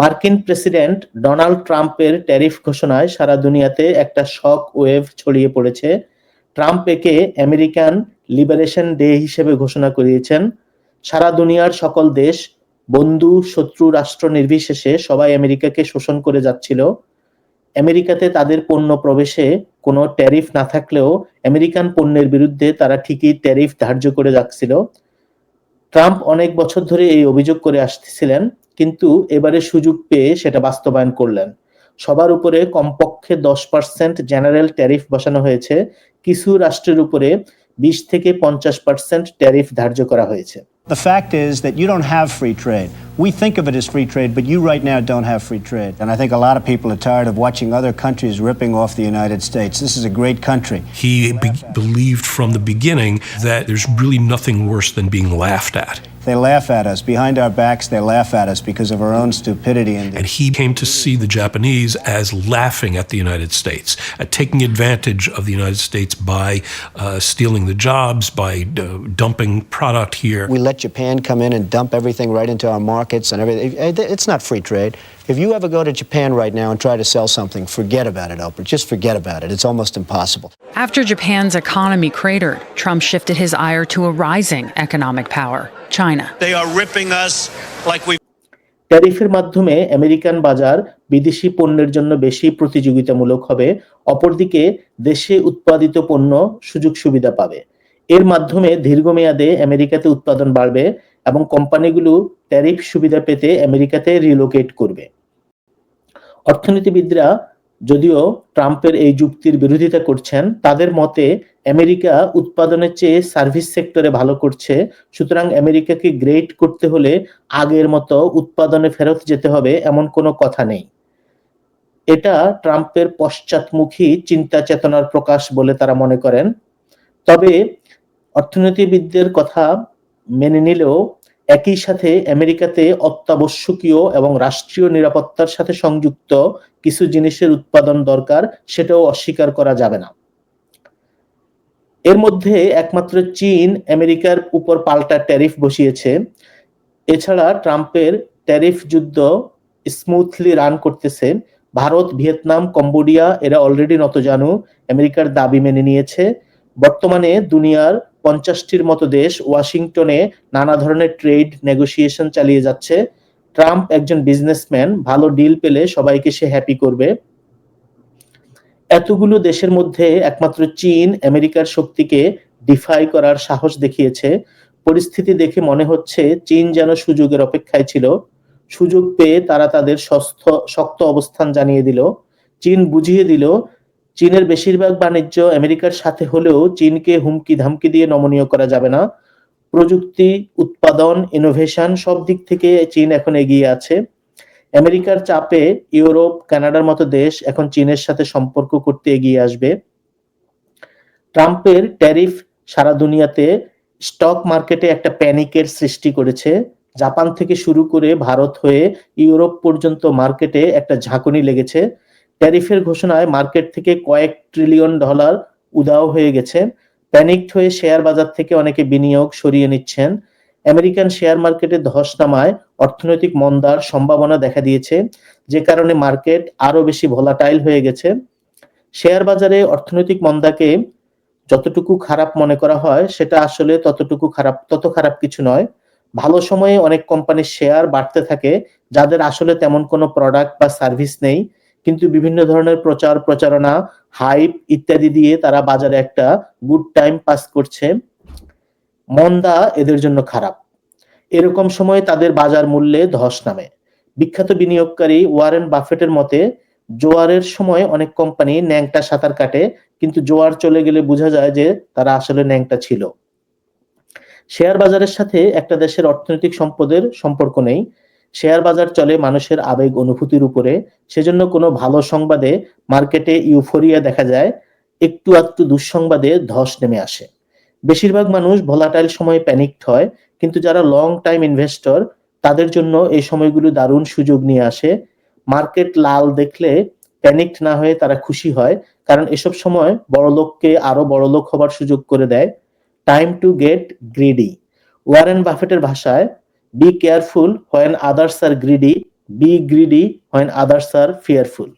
মার্কিন president Donald ট্রাম্পের tariff ঘোষণায় সারা দুনিয়াতে একটা শক ওয়েভ ছড়িয়ে পড়েছে ট্রাম্প একে আমেরিকান লিবারেশন ডে হিসেবে ঘোষণা করিয়েছেন সারা দুনিয়ার সকল দেশ বন্ধু শত্রু রাষ্ট্র নির্বিশেষে সবাই আমেরিকাকে শোষণ করে যাচ্ছিল আমেরিকাতে তাদের পণ্য প্রবেশে কোনো ট্যারিফ না থাকলেও আমেরিকান পণ্যের বিরুদ্ধে তারা ঠিকই ট্যারিফ ধার্য করে যাচ্ছিল ট্রাম্প অনেক বছর ধরে এই অভিযোগ করে আসতেছিলেন কিন্তু এবারে সুযোগ পেয়ে সেটা বাস্তবায়ন করলেন সবার উপরে কমপক্ষে দশ পার্সেন্ট জেনারেল ট্যারিফ বসানো হয়েছে কিছু রাষ্ট্রের উপরে বিশ থেকে পঞ্চাশ পার্সেন্ট ট্যারিফ ধার্য করা হয়েছে The fact is that you don't have free trade. We think of it as free trade, but you right now don't have free trade. And I think a lot of people are tired of watching other countries ripping off the United States. This is a great country. He be- believed from the beginning that there's really nothing worse than being laughed at. They laugh at us. Behind our backs, they laugh at us because of our own stupidity. And, and he came to see the Japanese as laughing at the United States, at uh, taking advantage of the United States by uh, stealing the jobs, by uh, dumping product here. We let Japan come in and dump everything right into our markets and everything. It's not free trade. If you ever go to Japan right now and try to sell something, forget about it, Oprah. Just forget about it. It's almost impossible. After Japan's economy cratered, Trump shifted his ire to a rising economic power. ট্যারিফের মাধ্যমে American বাজার বিদেশি পণ্যের জন্য বেশি প্রতিযোগিতামূলক হবে অপরদিকে দেশে উৎপাদিত পণ্য সুযোগ সুবিধা পাবে এর মাধ্যমে দীর্ঘমেয়াদে আমেরিকাতে উৎপাদন বাড়বে এবং কোম্পানিগুলো ট্যারিফ সুবিধা পেতে আমেরিকাতে রিলোকেট করবে অর্থনীতিবিদরা যদিও ট্রাম্পের এই যুক্তির বিরোধিতা করছেন তাদের মতে আমেরিকা উৎপাদনের চেয়ে সার্ভিস সেক্টরে ভালো করছে সুতরাং আমেরিকাকে গ্রেট করতে হলে আগের মতো উৎপাদনে ফেরত যেতে হবে এমন কোনো কথা নেই এটা ট্রাম্পের পশ্চাৎমুখী চিন্তা চেতনার প্রকাশ বলে তারা মনে করেন তবে অর্থনীতিবিদদের কথা মেনে নিলেও একই সাথে আমেরিকাতে অত্যাবশ্যকীয় এবং রাষ্ট্রীয় নিরাপত্তার সাথে সংযুক্ত কিছু জিনিসের উৎপাদন দরকার সেটাও অস্বীকার করা যাবে না এর মধ্যে একমাত্র চীন আমেরিকার উপর পাল্টা ট্যারিফ বসিয়েছে এছাড়া ট্রাম্পের ট্যারিফ যুদ্ধ স্মুথলি রান করতেছে ভারত ভিয়েতনাম কম্বোডিয়া এরা অলরেডি জানু আমেরিকার দাবি মেনে নিয়েছে বর্তমানে দুনিয়ার পঞ্চাশটির মতো দেশ ওয়াশিংটনে নানা ধরনের ট্রেড নেগোসিয়েশন চালিয়ে যাচ্ছে ট্রাম্প একজন বিজনেসম্যান ভালো ডিল পেলে সবাইকে সে হ্যাপি করবে এতগুলো দেশের মধ্যে একমাত্র চীন আমেরিকার শক্তিকে ডিফাই করার সাহস দেখিয়েছে পরিস্থিতি দেখে মনে হচ্ছে চীন যেন সুযোগের অপেক্ষায় ছিল সুযোগ পেয়ে তারা তাদের শক্ত অবস্থান জানিয়ে দিল চীন বুঝিয়ে দিল চীনের বেশিরভাগ বাণিজ্য আমেরিকার সাথে হলেও চীনকে হুমকি ধামকি দিয়ে নমনীয় করা যাবে না প্রযুক্তি উৎপাদন ইনোভেশন সব দিক থেকে চীন এখন এগিয়ে আছে আমেরিকার চাপে ইউরোপ কানাডার মতো দেশ এখন চীনের সাথে সম্পর্ক করতে এগিয়ে আসবে ট্রাম্পের ট্যারিফ সারা দুনিয়াতে স্টক মার্কেটে একটা প্যানিকের সৃষ্টি করেছে জাপান থেকে শুরু করে ভারত হয়ে ইউরোপ পর্যন্ত মার্কেটে একটা ঝাঁকুনি লেগেছে ট্যারিফের ঘোষণায় মার্কেট থেকে কয়েক ট্রিলিয়ন ডলার উদাও হয়ে গেছে প্যানিকড হয়ে শেয়ার বাজার থেকে অনেকে বিনিয়োগ সরিয়ে নিচ্ছেন আমেরিকান শেয়ার মার্কেটে ধস নামায় অর্থনৈতিক মন্দার সম্ভাবনা দেখা দিয়েছে যে কারণে মার্কেট আরো বেশি ভোলাটাইল হয়ে গেছে শেয়ার বাজারে অর্থনৈতিক মন্দাকে যতটুকু খারাপ মনে করা হয় সেটা আসলে ততটুকু খারাপ তত খারাপ কিছু নয় ভালো সময়ে অনেক কোম্পানির শেয়ার বাড়তে থাকে যাদের আসলে তেমন কোনো প্রোডাক্ট বা সার্ভিস নেই কিন্তু বিভিন্ন ধরনের প্রচার প্রচারণা হাইপ ইত্যাদি দিয়ে তারা বাজারে একটা গুড টাইম পাস করছে মন্দা এদের জন্য খারাপ এরকম সময়ে তাদের বাজার মূল্যে ধস নামে বিখ্যাত বিনিয়োগকারী ওয়ারেন বাফেটের মতে জোয়ারের সময় অনেক কোম্পানি ন্যাংটা সাঁতার কাটে কিন্তু জোয়ার চলে গেলে বোঝা যায় যে তারা আসলে ন্যাংটা ছিল শেয়ার বাজারের সাথে একটা দেশের অর্থনৈতিক সম্পদের সম্পর্ক নেই শেয়ার বাজার চলে মানুষের আবেগ অনুভূতির উপরে সেজন্য কোনো ভালো সংবাদে মার্কেটে ইউফোরিয়া দেখা যায় একটু আধটু দুঃসংবাদে ধস নেমে আসে বেশিরভাগ মানুষ ভোলাটাইল সময়ে প্যানিকড হয় কিন্তু যারা লং টাইম ইনভেস্টর তাদের জন্য এই সময়গুলো দারুণ সুযোগ নিয়ে আসে মার্কেট লাল দেখলে প্যানিকড না হয়ে তারা খুশি হয় কারণ এসব সময় বড় লোককে আরো বড় লোক হবার সুযোগ করে দেয় time to get greedy Warren বাফেটের ভাষায় Be careful when others are greedy. Be greedy when others are fearful.